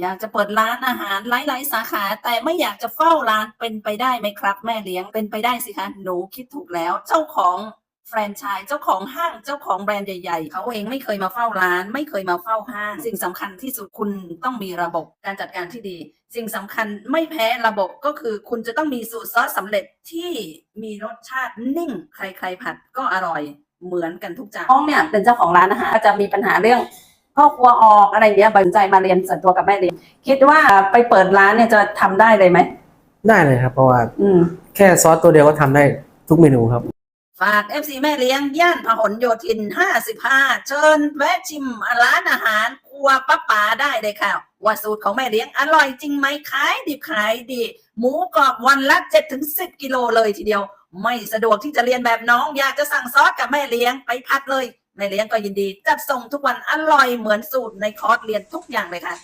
อยากจะเปิดร้านอาหารหลายๆสาขา แต่ไม่อยากจะเฝ้าร้านเป็นไปได้ไหมครับ แม่เลี้ยงเป็นไปได้สิคะหนูคิดถูกแล้ว เจ้าของแฟรนไชส์เจ้าของห้างเจ้าของแบรนด์ใหญ่ๆ เขาเองไม่เคยมาเฝ้าร้าน ไม่เคยมาเฝ้าห้าง สิ่งสำคัญที่สุดคุณต้องมีระบบการจัดการที่ดี สิ่งสำคัญไม่แพ้ระบบก็คือ คุณจะต้องมีสูตรซอสสำเร็จที่มีรสชาตินิ่ง ใครๆผัดก็อร่อยเหมือนกันทุกจานน้องเนี่ยเป็นเจ้าของร้านอาหารจะมีปัญหาเรื่อง ครอบครัวออกอะไรอย่างเงี้ยสนใจมาเรียนส่วนตัวกับแม่เลี้ยงคิดว่าไปเปิดร้านเนี่ยจะทำได้เลยไหมได้เลยครับ เพราะว่าอืม แค่ซอสตัวเดียวก็ทำได้ทุกเมนูครับ ฝาก FC แม่เลี้ยง ย่านพหลโยธิน 55 เชิญแวะชิมร้านอาหารครัวป้าป๋าได้เลยค่ะ ว่าสูตรของแม่เลี้ยงอร่อยจริงไหมขายดิบขายดี หมูกรอบวันละ 7-10 กิโลเลยทีเดียว ไม่สะดวกที่จะเรียนแบบน้อง อยากจะสั่งซอสกับแม่เลี้ยงไปพัดเลย ในเลี้ยงก็ยินดีจัดส่งทุกวันอร่อยเหมือนสูตรในคอร์สเรียนทุกอย่างเลยค่ะ